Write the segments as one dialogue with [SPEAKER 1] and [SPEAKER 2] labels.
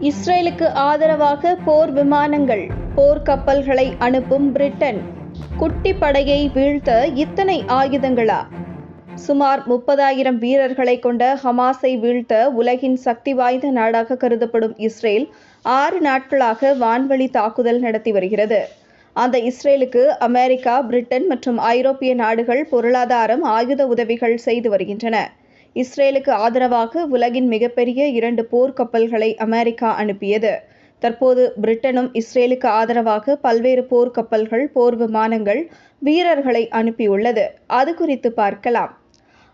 [SPEAKER 1] இஸ்ரேலுக்கு ஆதரவாக போர் விமானங்கள் போர் கப்பல்களை அனுப்பும் பிரிட்டன். குட்டி படையை வீழ்த்த இத்தனை ஆயுதங்களா? சுமார் முப்பதாயிரம் வீரர்களை கொண்ட ஹமாஸை வீழ்த்த உலகின் சக்தி வாய்ந்த நாடாக கருதப்படும் இஸ்ரேல் ஆறு நாட்களாக வான்வழி தாக்குதல் நடத்தி வருகிறது. அந்த இஸ்ரேலுக்கு அமெரிக்கா பிரிட்டன் மற்றும் ஐரோப்பிய நாடுகள் பொருளாதாரம் ஆயுத உதவிகள் செய்து வருகின்றன. இஸ்ரேலுக்கு ஆதரவாக உலகின் மிகப்பெரிய இரண்டு போர் கப்பல்களை அமெரிக்கா அனுப்பியது. தற்போது பிரிட்டனும் இஸ்ரேலுக்கு ஆதரவாக பல்வேறு போர் கப்பல்கள் போர் விமானங்கள் வீரர்களை அனுப்பியுள்ளது. அது குறித்து பார்க்கலாம்.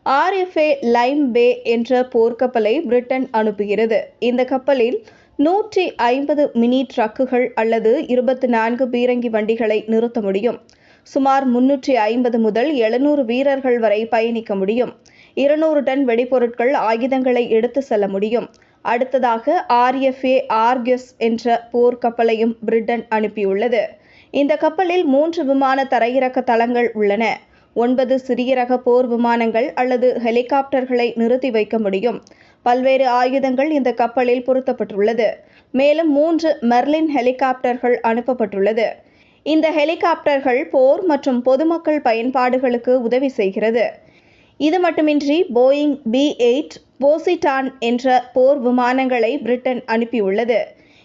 [SPEAKER 1] ஆர்எஃப்ஏ லைம் பே என்ற போர்க்கப்பலை பிரிட்டன் அனுப்புகிறது. இந்த கப்பலில் நூற்றி ஐம்பது மினி ட்ரக்குகள் அல்லது இருபத்தி நான்கு பீரங்கி வண்டிகளை நிறுத்த முடியும். சுமார் முன்னூற்றி ஐம்பது முதல் எழுநூறு வீரர்கள் வரை பயணிக்க முடியும். இருநூறு டன் வெடிபொருட்கள் ஆயுதங்களை எடுத்து செல்ல முடியும். அடுத்ததாக ஆர்எஃப்ஏ ஆர்கஸ் என்ற போர்க்கப்பலையும் பிரிட்டன் அனுப்பியுள்ளது. இந்த கப்பலில் மூன்று விமான தரையிறக்க தளங்கள் உள்ளன. ஒன்பது சிறிய ரக போர் விமானங்கள் அல்லது ஹெலிகாப்டர்களை நிறுத்தி வைக்க முடியும். பல்வேறு ஆயுதங்கள் இந்த கப்பலில் பொருத்தப்பட்டுள்ளது. மேலும் மூன்று மெர்லின் ஹெலிகாப்டர்கள் அனுப்பப்பட்டுள்ளது. இந்த ஹெலிகாப்டர்கள் போர் மற்றும் பொதுமக்கள் பயன்பாடுகளுக்கு உதவி செய்கிறது. இது மட்டுமின்றி போயிங் பி எயிட் போசிடான் என்ற போர் விமானங்களை பிரிட்டன் அனுப்பியுள்ளது.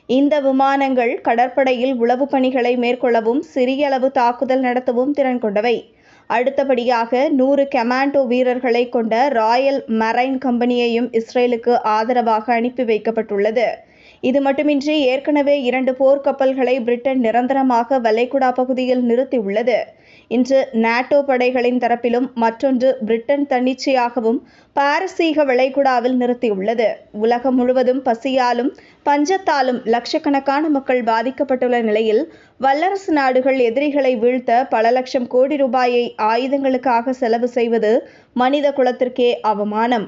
[SPEAKER 1] இந்த விமானங்கள் கடற்படையில் உளவு பணிகளை மேற்கொள்ளவும் சிறிய அளவு தாக்குதல் நடத்தவும் திறன் கொண்டவை. அடுத்தபடியாக நூறு கமாண்டோ வீரர்களை கொண்ட ராயல் மரைன் கம்பெனியையும் இஸ்ரேலுக்கு ஆதரவாக அனுப்பி வைக்கப்பட்டுள்ளது. இது மட்டுமின்றி ஏற்கனவே இரண்டு போர்க்கப்பல்களை பிரிட்டன் நிரந்தரமாக வளைகுடா பகுதியில் நிறுத்தியுள்ளது. இன்று நாட்டோ படைகளின் தரப்பிலும் மற்றொன்று பிரிட்டன் தன்னிச்சையாகவும் பாரசீக வளைகுடாவில் நிறுத்தியுள்ளது. உலகம் முழுவதும் பசியாலும் பஞ்சத்தாலும் லட்சக்கணக்கான மக்கள் பாதிக்கப்பட்டுள்ள நிலையில் வல்லரசு நாடுகள் எதிரிகளை வீழ்த்த பல லட்சம் கோடி ரூபாயை ஆயுதங்களுக்காக செலவு செய்வது மனித குலத்திற்கே அவமானம்.